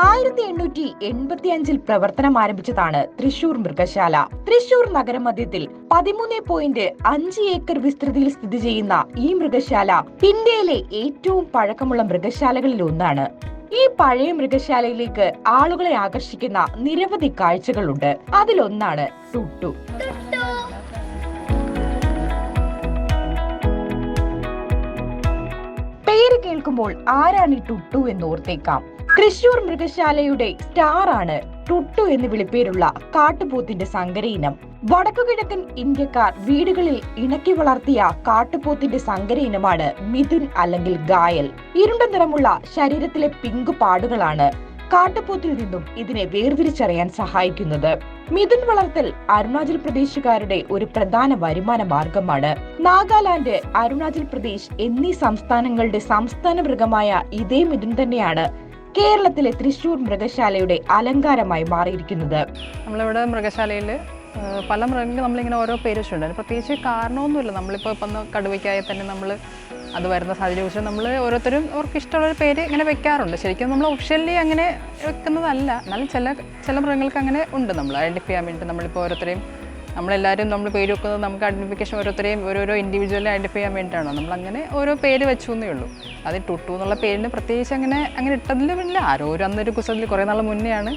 ആയിരത്തി എണ്ണൂറ്റി എൺപത്തി അഞ്ചിൽ പ്രവർത്തനം ആരംഭിച്ചതാണ് തൃശൂർ മൃഗശാല. തൃശൂർ നഗരമധ്യത്തിൽ പതിമൂന്ന് പോയിന്റ് അഞ്ച് ഏക്കർ വിസ്തൃതിയിൽ സ്ഥിതി ചെയ്യുന്ന ഈ മൃഗശാല ഇന്ത്യയിലെ ഏറ്റവും പഴക്കമുള്ള മൃഗശാലകളിൽ ഒന്നാണ്. ഈ പഴയ മൃഗശാലയിലേക്ക് ആളുകളെ ആകർഷിക്കുന്ന നിരവധി കാഴ്ചകളുണ്ട്. അതിലൊന്നാണ് ടുട്ടു. പേര് കേൾക്കുമ്പോൾ ആരാണ് ഈ ടുട്ടു എന്ന് ഓർത്തേക്കാം. തൃശൂർ മൃഗശാലയുടെ സ്റ്റാർ ആണ് ടുട്ടു എന്ന് വിളിപ്പേരുള്ള കാട്ടുപോത്തിന്റെ സങ്കര ഇനം വടക്കുകിഴക്കൻ ഇന്ത്യക്കാർ വീടുകളിൽ ഇണക്കി വളർത്തിയ കാട്ടുപോത്തിന്റെ സങ്കര ഇനമാണ് മിഥുൻ അല്ലെങ്കിൽ ഗായൽ. ഇരുണ്ട നിറമുള്ള ശരീരത്തിലെ പിങ്ക് പാടുകളാണ് കാട്ടുപോത്തിൽ നിന്നും ഇതിനെ വേർതിരിച്ചറിയാൻ സഹായിക്കുന്നത്. മിഥുൻ വളർത്തൽ അരുണാചൽ പ്രദേശുകാരുടെ ഒരു പ്രധാന വരുമാന മാർഗമാണ്. നാഗാലാൻഡ് അരുണാചൽ പ്രദേശ് എന്നീ സംസ്ഥാനങ്ങളുടെ സംസ്ഥാന മൃഗമായ ഇതേ മിഥുൻ തന്നെയാണ് കേരളത്തിലെ തൃശൂർ മൃഗശാലയുടെ അലങ്കാരമായി മാറിയിരിക്കുന്നത്. നമ്മളിവിടെ മൃഗശാലയിൽ പല മൃഗങ്ങൾക്ക് നമ്മളിങ്ങനെ ഓരോ പേര് വെച്ചിട്ടുണ്ട്. പ്രത്യേകിച്ച് കാരണമൊന്നുമില്ല. നമ്മളിപ്പോൾ ഇപ്പം കടുവയ്ക്കായി തന്നെ നമ്മൾ അത് വരുന്ന സാഹചര്യം. വെച്ച് നമ്മൾ ഓരോരുത്തരും അവർക്ക് ഇഷ്ടമുള്ളൊരു പേര് ഇങ്ങനെ വെക്കാറുണ്ട്. ശരിക്കും നമ്മൾ ഒഫീഷ്യലി അങ്ങനെ വെക്കുന്നതല്ല. എന്നാലും ചില ചില മൃഗങ്ങൾക്ക് അങ്ങനെ ഉണ്ട്. നമ്മൾ ഐഡന്റിഫൈ ചെയ്യാൻ വേണ്ടി നമ്മളിപ്പോൾ ഓരോരുത്തരെയും നമ്മളെല്ലാവരും നമ്മൾ പേര് വെക്കുന്നത് നമുക്ക് ഐഡന്റിഫിക്കേഷൻ ഓരോരുത്തരെയും ഓരോരോ ഇൻഡിവിജ്വൽ ഐഡന്റിഫൈ ചെയ്യാൻ വേണ്ടിയിട്ടാണ്. നമ്മളങ്ങനെ ഓരോ പേര് വെച്ചു എന്നേ ഉള്ളൂ. അത് ടുട്ടു എന്നുള്ള പേരിന് പ്രത്യേകിച്ച് അങ്ങനെ അങ്ങനെ ഇട്ടതിലുമില്ല. ഇല്ല ഒരു അന്നൊരു കുസത്തിൽ കുറേ നാൾ മുന്നെയാണ്.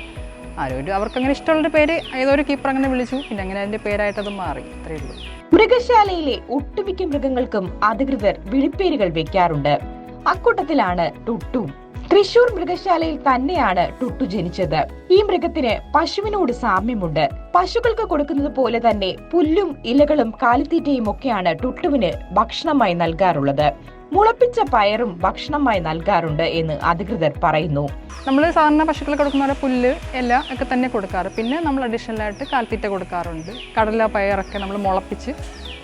ആരോരും അവർക്കങ്ങനെ ഇഷ്ടമുള്ളൊരു പേര് ഏതൊരു കീപ്പർ അങ്ങനെ വിളിച്ചു. പിന്നെ അങ്ങനെ അതിന്റെ പേരായിട്ടത് മാറി. അത്രയേ ഉള്ളൂ. മൃഗശാലയിലെ ഒട്ടുമിക്ക മൃഗങ്ങൾക്കും അധികൃതർ വിളിപ്പേരുകൾ വെക്കാറുണ്ട്. അക്കൂട്ടത്തിലാണ് ടുട്ടു തൃശൂർ മൃഗശാലയിൽ തന്നെയാണ് ടുട്ടു ജനിച്ചത്. ഈ മൃഗത്തിന് പശുവിനോട് സാമ്യമുണ്ട്. പശുക്കൾക്ക് കൊടുക്കുന്നത് പോലെ തന്നെ പുല്ലും ഇലകളും കാലിത്തീറ്റയും ഒക്കെയാണ് ടുട്ടുവിന് ഭക്ഷണമായി നൽകാറുള്ളത്. മുളപ്പിച്ച പയറും ഭക്ഷണമായി നൽകാറുണ്ട് എന്ന് അധികൃതർ പറയുന്നു. നമ്മൾ സാധാരണ പശുക്കൾ കൊടുക്കുന്ന പോലെ പുല്ല് ഇല ഒക്കെ തന്നെ കൊടുക്കാറ്. പിന്നെ നമ്മൾ അഡീഷണലായിട്ട് കാലിത്തീറ്റ കൊടുക്കാറുണ്ട്. കടല പയറൊക്കെ നമ്മൾ മുളപ്പിച്ച്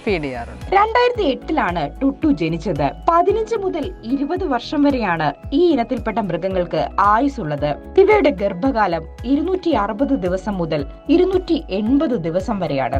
ഫീഡ് ചെയ്യാറുണ്ട്. രണ്ടായിരത്തി എട്ടിലാണ് ടുട്ടു ജനിച്ചത്. പതിനഞ്ച് മുതൽ ഇരുപത് വർഷം വരെയാണ് ഈ ഇനത്തിൽപ്പെട്ട മൃഗങ്ങൾക്ക് ആയുസുള്ളത് ഇവയുടെ ഗർഭകാലം ഇരുന്നൂറ്റി അറുപത് ദിവസം മുതൽ ഇരുന്നൂറ്റി എൺപത് ദിവസം വരെയാണ്.